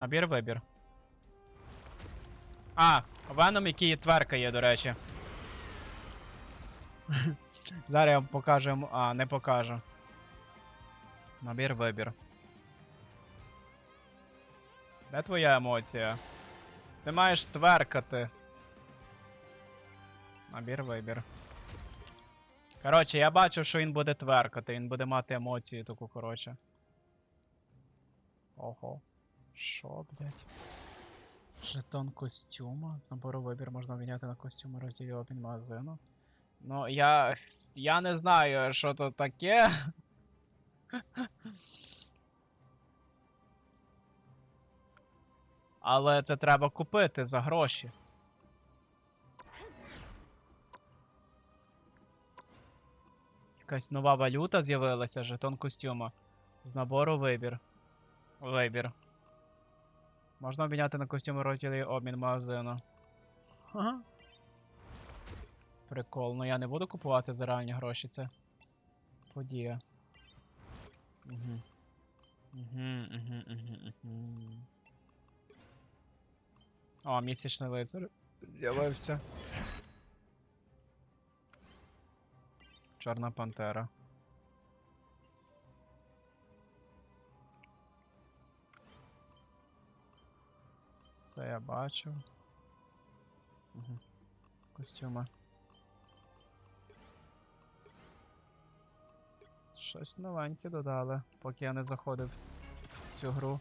Набір вибір. А, Веном, який тверка є, до речі. Зараз я вам покажу. А, не покажу. Набір вибір. Де твоя емоція? Ти маєш тверкати. Набір вибір. Коротше, я бачив, що він буде тверкати, він буде мати емоцію таку, коротше. Ого. Що, блять? Жетон костюма. З набору вибір можна обміняти на костюм розділі обмін магазину. Ну, я. Я не знаю, що то таке. Але це треба купити за гроші. Якась нова валюта з'явилася, жетон костюма. З набору вибір. Вибір. Можна обміняти на костюм у розділі обмін магазину. Ага. Прикол, ну я не буду купувати за реальні гроші, це подія. Угу. Угу, угу, угу, угу. О, місячний лицар з'явився. Чорна пантера. Це я бачив. Угу. Костюми. Щось новеньке додали, поки я не заходив в цю гру.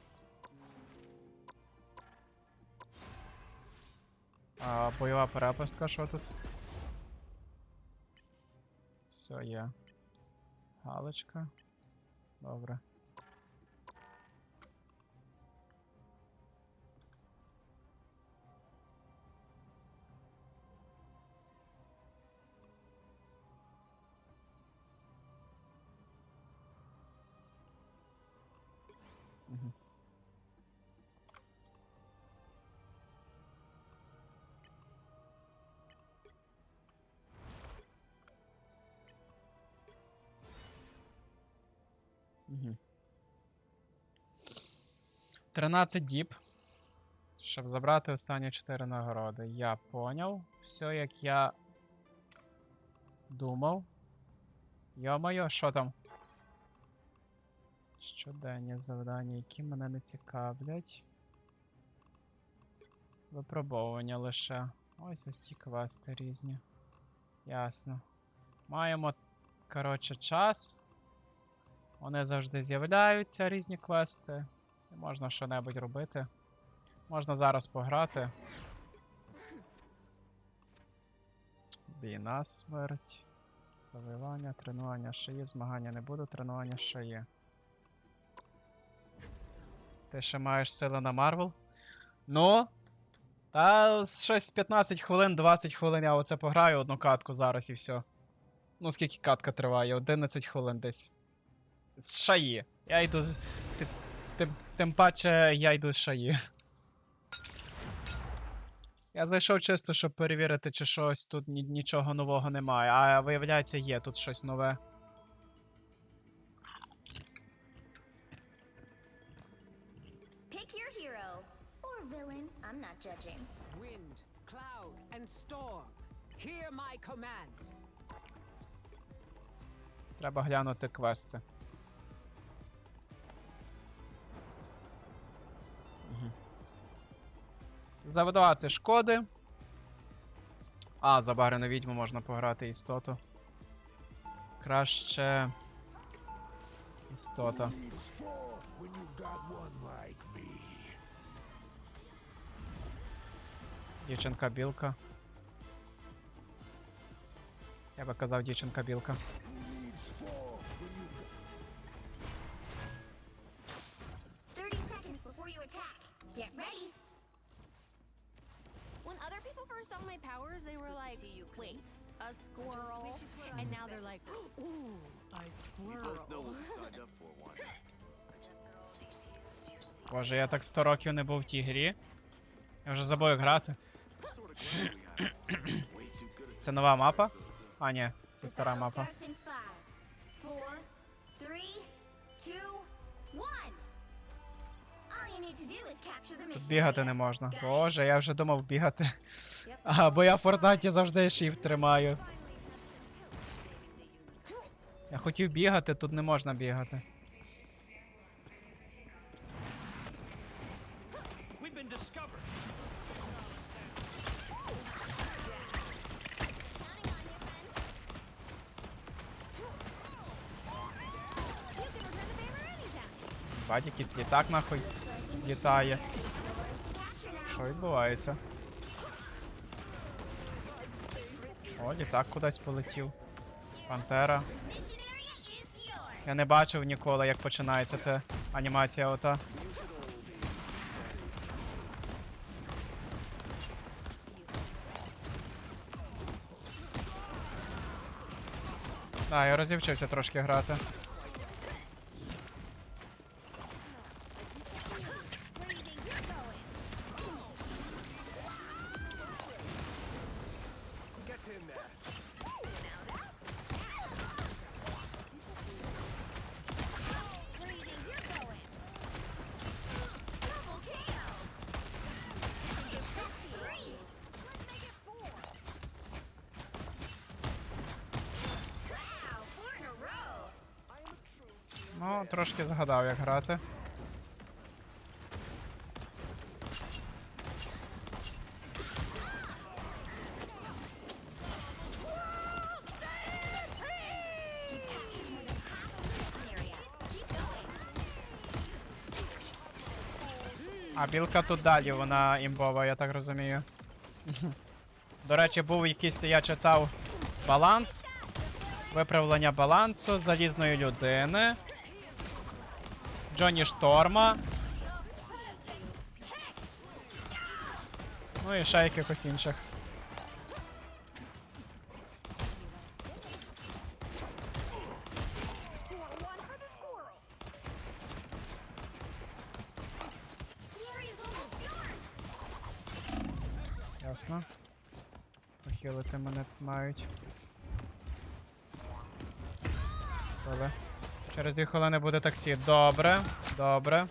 А бойова перепустка, що тут? Все є. Галочка. Добре. Мгм. Мгм. 13 діб. Щоб забрати останні 4 нагороди. Я поняв. Все, як я думав. Йо-моє, що там? Щоденні завдання, які мене не цікавлять. Випробовування лише. Ось ось ті квести різні. Ясно. Маємо, коротше, час. Вони завжди з'являються, різні квести. І можна що-небудь робити. Можна зараз пограти. Бій на смерть. Завоювання, тренування шиї, змагання не буду, тренування шиї. Ти ще маєш сили на Марвел? Ну. Та щось 15 хвилин, 20 хвилин я оце пограю одну катку зараз і все. Ну, скільки катка триває? 11 хвилин десь. З шаї. Я йду з. Ти, тим, тим паче я йду з шаї. Я зайшов чисто, щоб перевірити, чи щось тут нічого нового немає. А виявляється, є тут щось нове. Storm. Hear my command. Треба глянути квести. Завдавати шкоди. А, за барину відьму можна пограти істоту. Краще. Істота. Дівчинка білка. Я би казав дівчинка білка. Thirty seconds before you attack. Get ready. When other people first saw my powers, they were like, wait, a squirrel? And now they're like, ooh, a squirrel. Боже, я так 100 років не був в тій грі. Я вже забув грати. Це нова мапа? А, ні, це стара мапа. Тут бігати не можна. Боже, я вже думав бігати. А, бо я в Фортнаті завжди shift тримаю. Я хотів бігати, тут не можна бігати. We've been discovered. Бать, якийсь літак нахуй злітає. Що відбувається? О, літак кудись полетів. Пантера. Я не бачив ніколи, як починається ця анімація ота. Так, я розівчився трошки грати. No, troszkę zgadał jak raty. А білка тут далі, вона імбова, я так розумію. До речі, був якийсь, я читав баланс. Виправлення балансу залізної людини. Джоні Шторма. Ну і ще якихось інших. Похилити мене мають. Добре. Через дві хвилини буде таксі. Добре. Добре.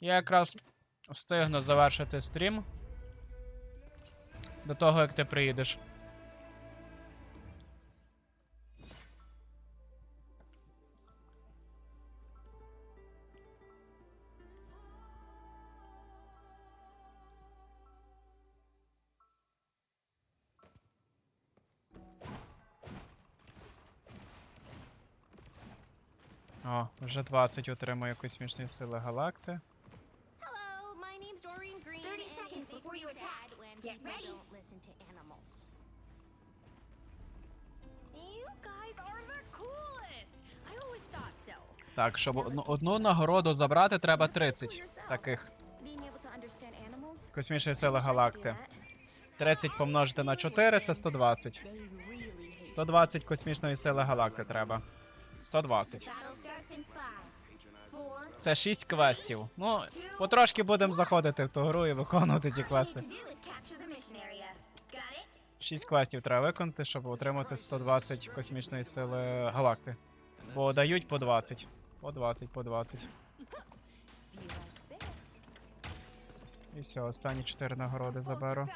Я якраз встигну завершити стрім. До того, як ти приїдеш. Are the coolest. I always thought so. Так, щоб одну, одну нагороду забрати, треба 30 таких. Космічні сили галакти. 30 помножити на 4 це 120. They really hate 120 космічної сили галакти треба. 120. Це 6 квестів. Ну, потрошки будемо заходити в ту гру і виконувати ті квести. 6 квестів треба виконати, щоб отримати 120 космічної сили галакти. Бо дають по 20. По 20, по 20. І все, останні 4 нагороди заберу.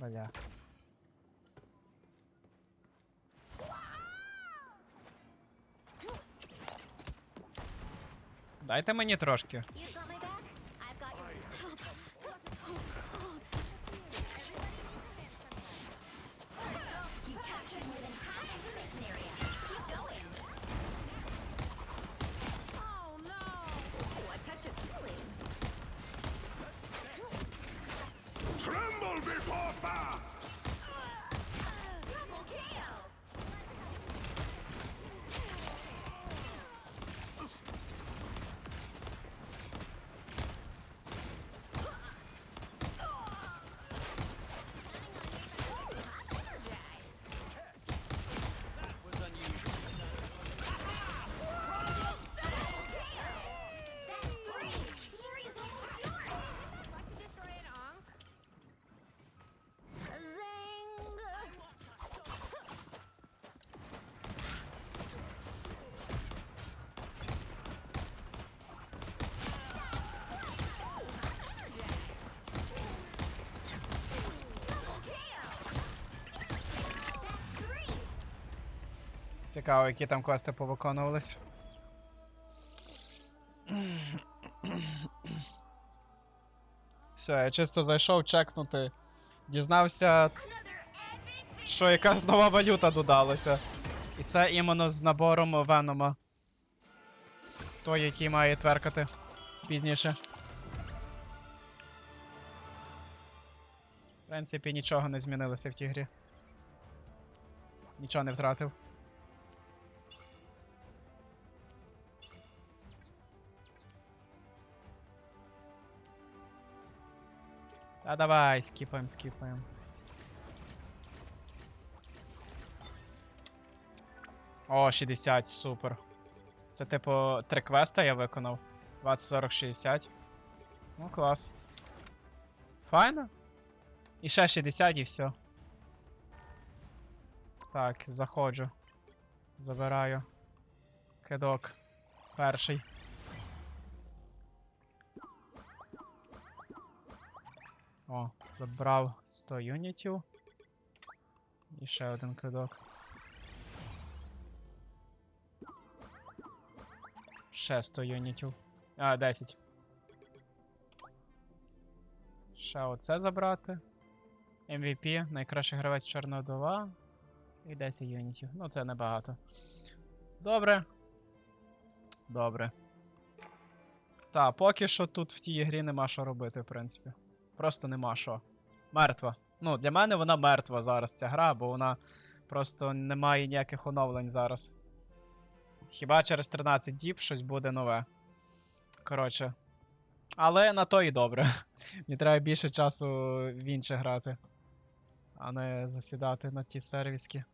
Бля. Дайте мені трошки. Цікаво, які там квести повиконувались. Все, я чисто зайшов чекнути. Дізнався, що якась нова валюта додалася. І це іменно з набором Венома. Той, який має тверкати пізніше. В принципі, нічого не змінилося в тій грі. Нічого не втратив. Та давай, скіпаємо, скіпаємо. О, 60, супер. Це типу три квеста я виконав. 20, 40, 60. Ну, клас. Файно. І ще 60 і все. Так, заходжу. Забираю. Кидок. Перший. О, забрав 100 юнітів. І ще один кидок. Ще 100 юнітів. А, 10. Ще оце забрати. MVP, найкращий гравець чорного дола. І 10 юнітів. Ну, це небагато. Добре. Добре. Та, поки що тут в тій грі нема що робити, в принципі. Просто нема що. Мертва. Ну, для мене вона мертва зараз, ця гра, бо вона просто не має ніяких оновлень зараз. Хіба через 13 діб щось буде нове. Коротше. Але на то і добре. Мені треба більше часу в інше грати, а не засідати на ті сервіски.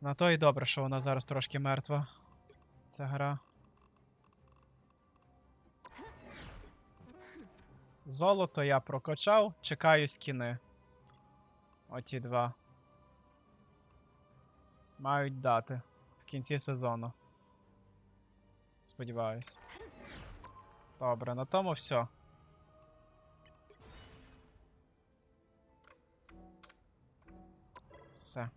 На то і добре, що вона зараз трошки мертва. Ця гра. Золото я прокачав, чекаю скіни. Оті два. Мають дати в кінці сезону. Сподіваюсь. Добре, на тому все. Все.